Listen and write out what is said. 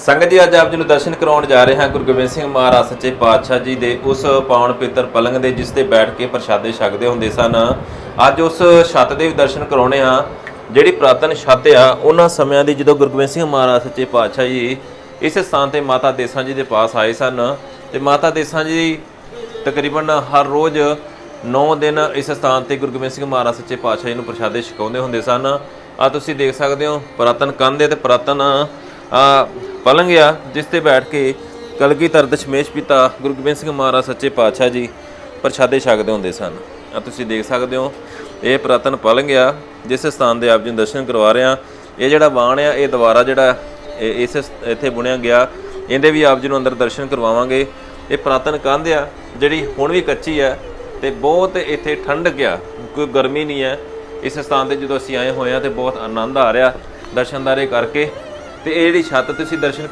ਸੰਗਤ ਜੀ, ਅੱਜ ਆਪ ਜੀ ਨੂੰ ਦਰਸ਼ਨ ਕਰਾਉਣ ਜਾ ਰਹੇ ਹਾਂ ਗੁਰੂ ਗੋਬਿੰਦ ਸਿੰਘ ਮਹਾਰਾਜ ਸੱਚੇ ਪਾਤਸ਼ਾਹ ਜੀ ਦੇ ਉਸ ਪਾਵਨ ਪਿੱਤਰ ਪਲੰਗ ਦੇ, ਜਿਸ ਤੇ ਬੈਠ ਕੇ ਪ੍ਰਸ਼ਾਦੇ ਛਕਦੇ ਹੁੰਦੇ ਸਨ। ਅੱਜ ਉਸ ਛੱਤ ਦੇ ਵੀ ਦਰਸ਼ਨ ਕਰਾਉਣੇ ਆ ਜਿਹੜੀ ਪ੍ਰਾਤਨ ਛੱਤ ਆ, ਉਹਨਾਂ ਸਮਿਆਂ ਦੀ ਜਦੋਂ ਗੁਰੂ ਗੋਬਿੰਦ ਸਿੰਘ ਮਹਾਰਾਜ ਸੱਚੇ ਪਾਤਸ਼ਾਹ ਜੀ ਇਸ ਸਥਾਨ ਤੇ ਮਾਤਾ ਦੇਸਾਂ ਜੀ ਦੇ ਪਾਸ ਆਏ ਸਨ, ਤੇ ਮਾਤਾ ਦੇਸਾਂ ਜੀ ਤਕਰੀਬਨ ਹਰ ਰੋਜ਼ 9 ਦਿਨ ਇਸ ਸਥਾਨ ਤੇ ਗੁਰੂ ਗੋਬਿੰਦ ਸਿੰਘ ਮਹਾਰਾਜ ਸੱਚੇ ਪਾਤਸ਼ਾਹ ਜੀ ਨੂੰ ਪ੍ਰਸ਼ਾਦੇ ਛਕਾਉਂਦੇ ਹੁੰਦੇ ਸਨ। ਆ ਤੁਸੀਂ ਦੇਖ ਸਕਦੇ ਹੋ, ਪੁਰਾਤਨ ਕੰਧ ਹੈ ਤੇ ਪੁਰਾਤਨ ਪਲੰਗ ਆ ਜਿਸ ਤੇ ਬੈਠ ਕੇ ਕਲਗੀਧਰ ਦਸ਼ਮੇਸ਼ ਪਿਤਾ ਗੁਰੂ ਗੋਬਿੰਦ ਸਿੰਘ ਮਹਾਰਾਜ ਸੱਚੇ ਪਾਤਸ਼ਾਹ ਜੀ ਪ੍ਰਸ਼ਾਦੇ ਛਕਦੇ ਹੁੰਦੇ ਸਨ। ਆ ਤੁਸੀਂ ਦੇਖ ਸਕਦੇ ਹੋ, ਇਹ ਪੁਰਾਤਨ ਪਲੰਗ ਆ ਜਿਸ ਸਥਾਨ ਦੇ ਆਪ ਜੀ ਨੂੰ ਦਰਸ਼ਨ ਕਰਵਾ ਰਹੇ ਆ ਇਹ ਜਿਹੜਾ ਬਾਣ ਆ, ਇਹ ਦੁਬਾਰਾ ਜਿਹੜਾ ਇਹ ਇਸ ਇੱਥੇ ਬੁਣਿਆ ਗਿਆ, ਇਹਦੇ ਵੀ ਆਪ ਜੀ ਨੂੰ ਅੰਦਰ ਦਰਸ਼ਨ ਕਰਵਾਵਾਂਗੇ। ਇਹ ਪੁਰਾਤਨ ਕੰਧ ਆ, ਜਿਹੜੀ ਹੁਣ ਵੀ ਕੱਚੀ ਆ ਤੇ ਬਹੁਤ ਇੱਥੇ ਠੰਡ ਗਿਆ, ਕੋਈ ਗਰਮੀ ਨਹੀਂ ਹੈ ਇਸ ਸਥਾਨ ਤੇ ਜਦੋਂ ਅਸੀਂ ਆਏ ਹੋਏ ਆ ਤੇ ਬਹੁਤ ਆਨੰਦ ਆ ਰਿਹਾ ਦਰਸ਼ਨਦਾਰੇ ਕਰਕੇ। ਤੇ ਇਹ ਜਿਹੜੀ ਛੱਤ ਤੁਸੀਂ ਦਰਸ਼ਨ ਕਰ